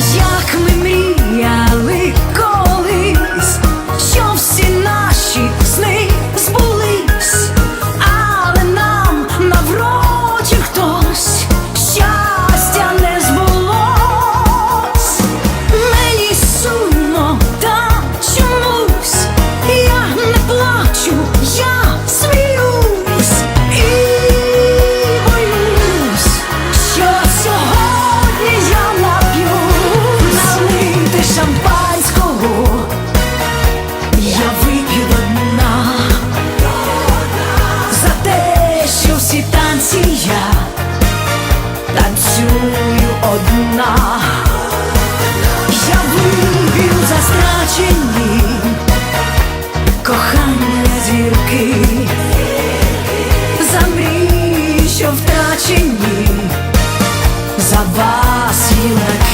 Cause you're одна, я вирубів застрачені кохання зірки, за мрії, що втрачені, за вас юнаки.